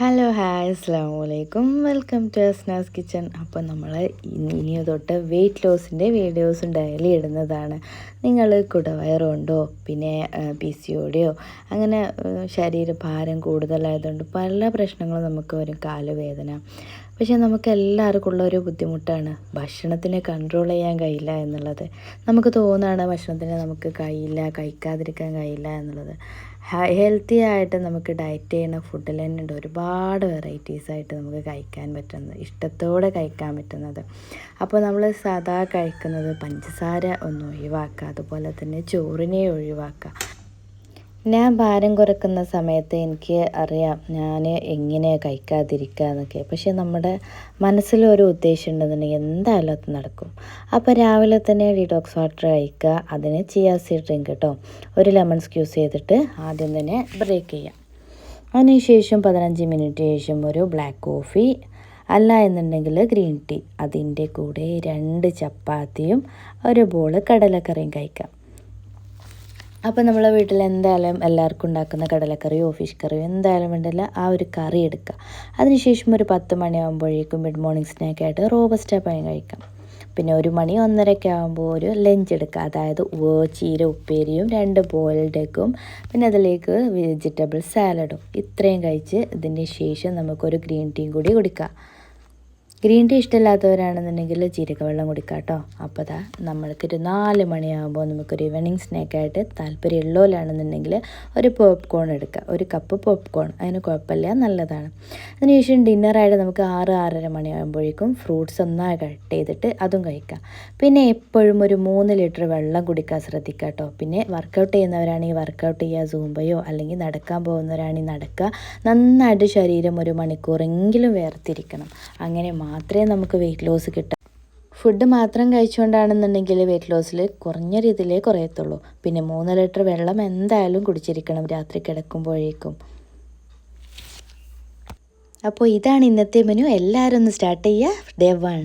Hello hi അസ്സാം വലൈക്കും welcome to Asnas kitchen അപ്പോൾ നമ്മൾ ഇനി തൊട്ട് വെയിറ്റ് ലോസിന്റെ വീഡിയോസ് ഡയലി ഇടുന്നതാണ്. നിങ്ങൾ കുടവയറുണ്ടോ പിന്നെ പി സി ഒടിയോ അങ്ങനെ ശരീരഭാരം കൂടുതലായതുകൊണ്ട് പല പ്രശ്നങ്ങളും നമുക്ക് വരും കാലുവേദന. പക്ഷേ നമുക്ക് എല്ലാവർക്കും ഉള്ള ഒരു ബുദ്ധിമുട്ടാണ്. ഭക്ഷണത്തിനെ കൺട്രോൾ ചെയ്യാൻ കഴിയില്ല എന്നുള്ളത്. നമുക്ക് തോന്നുകയാണ് ഭക്ഷണത്തിനെ നമുക്ക് കഴിയില്ല കഴിക്കാതിരിക്കാൻ കഴിയില്ല എന്നുള്ളത്. ഹെൽത്തി ആയിട്ട് നമുക്ക് ഡയറ്റ് ചെയ്യുന്ന ഫുഡിൽ തന്നെ ഉണ്ട്. ഒരുപാട് വെറൈറ്റീസ് ആയിട്ട് നമുക്ക് കഴിക്കാൻ പറ്റുന്നത്. ഇഷ്ടത്തോടെ കഴിക്കാൻ പറ്റുന്നത്. അപ്പോൾ നമ്മൾ സാധാ കഴിക്കുന്നത് പഞ്ചസാര ഒന്ന് ഒഴിവാക്കുക. അതുപോലെ തന്നെ ചോറിനെ ഒഴിവാക്കുക. ഞാൻ ഭാരം കുറക്കുന്ന സമയത്ത് എനിക്ക് അറിയാം ഞാൻ എങ്ങനെ കഴിക്കാതിരിക്കുക എന്നൊക്കെ. പക്ഷേ നമ്മുടെ മനസ്സിലൊരു ഉദ്ദേശം ഉണ്ടെന്നുണ്ടെങ്കിൽ എന്തായാലും അത് നടക്കും. അപ്പോൾ രാവിലെ തന്നെ ഡിടോക്സ് വാട്ടർ കഴിക്കുക അതിന് ചിയാ സീഡ് ഡ്രിങ്ക് കേട്ടോ. ഒരു ലെമൺ സ്ക്യൂസ് ചെയ്തിട്ട് ആദ്യം തന്നെ ബ്രേക്ക് ചെയ്യാം. അതിനുശേഷം പതിനഞ്ച് മിനിറ്റ് ശേഷം ഒരു ബ്ലാക്ക് കോഫി അല്ല എന്നുണ്ടെങ്കിൽ ഗ്രീൻ ടീ. അതിന്റെ കൂടെ രണ്ട് ചപ്പാത്തിയും ഒരു ബോൾ കടലക്കറിയും കഴിക്കാം. അപ്പോൾ നമ്മളെ വീട്ടിൽ എന്തായാലും എല്ലാവർക്കും ഉണ്ടാക്കുന്ന കടലക്കറിയോ ഫിഷ് കറിയോ എന്തായാലും വേണ്ടല്ല ആ ഒരു കറി എടുക്കുക അതിനുശേഷം ഒരു പത്ത് മണിയാകുമ്പോഴേക്കും മിഡ് മോർണിംഗ് സ്നാക്കായിട്ട് റോബസ്റ്റ പഴം കഴിക്കാം. പിന്നെ ഒരു മണി ഒന്നരയ്ക്ക് ആകുമ്പോൾ ഒരു ലഞ്ച് എടുക്കുക അതായത് ചീര ഉപ്പേരിയും രണ്ട് ബോയിൽഡ് എഗ്ഗും പിന്നെ അതിലേക്ക് വെജിറ്റബിൾ സാലഡും ഇത്രയും കഴിച്ച് ഇതിന് ശേഷം നമുക്കൊരു ഗ്രീൻ ടീയും കൂടി കുടിക്കാം. ഗ്രീൻ ടീ ഇഷ്ടമില്ലാത്തവരാണെന്നുണ്ടെങ്കിൽ ജീരക വെള്ളം കുടിക്കാം കേട്ടോ. അപ്പോൾ നമ്മൾക്ക് ഒരു നാല് മണിയാകുമ്പോൾ നമുക്കൊരു ഈവനിങ് സ്നാക്കായിട്ട് താല്പര്യം ഉള്ളവരാണെന്നുണ്ടെങ്കിൽ ഒരു പോപ്കോൺ എടുക്കുക ഒരു കപ്പ് പോപ്കോൺ അതിന് കുഴപ്പമില്ല നല്ലതാണ്. അതിനുശേഷം ഡിന്നറായിട്ട് നമുക്ക് ആറ് ആറര മണിയാകുമ്പോഴേക്കും ഫ്രൂട്ട്സ് ഒന്നായി കട്ട് ചെയ്തിട്ട് അതും കഴിക്കാം. പിന്നെ എപ്പോഴും ഒരു മൂന്ന് ലിറ്റർ വെള്ളം കുടിക്കാൻ ശ്രദ്ധിക്കുക കേട്ടോ. പിന്നെ വർക്കൗട്ട് ചെയ്യുന്നവരാണെങ്കിൽ വർക്കൗട്ട് ചെയ്യുക സൂമ്പയോ അല്ലെങ്കിൽ നടക്കാൻ പോകുന്നവരാണെങ്കിൽ നടക്കുക. നന്നായിട്ട് ശരീരം ഒരു മണിക്കൂറെങ്കിലും വേർതിരിക്കണം. അങ്ങനെ മാത്രമേ നമുക്ക് വെയിറ്റ് ലോസ് കിട്ടൂ. ഫുഡ് മാത്രം കഴിച്ചുകൊണ്ടാണെന്നുണ്ടെങ്കിൽ വെയിറ്റ് ലോസിൽ കുറഞ്ഞ രീതിയിലേ കുറയത്തുള്ളൂ. പിന്നെ മൂന്ന് ലിറ്റർ വെള്ളം എന്തായാലും കുടിച്ചിരിക്കണം രാത്രി കിടക്കുമ്പോഴേക്കും. അപ്പോൾ ഇതാണ് ഇന്നത്തെ മെനു എല്ലാവരും ഒന്ന് സ്റ്റാർട്ട് ചെയ്യുക. Day one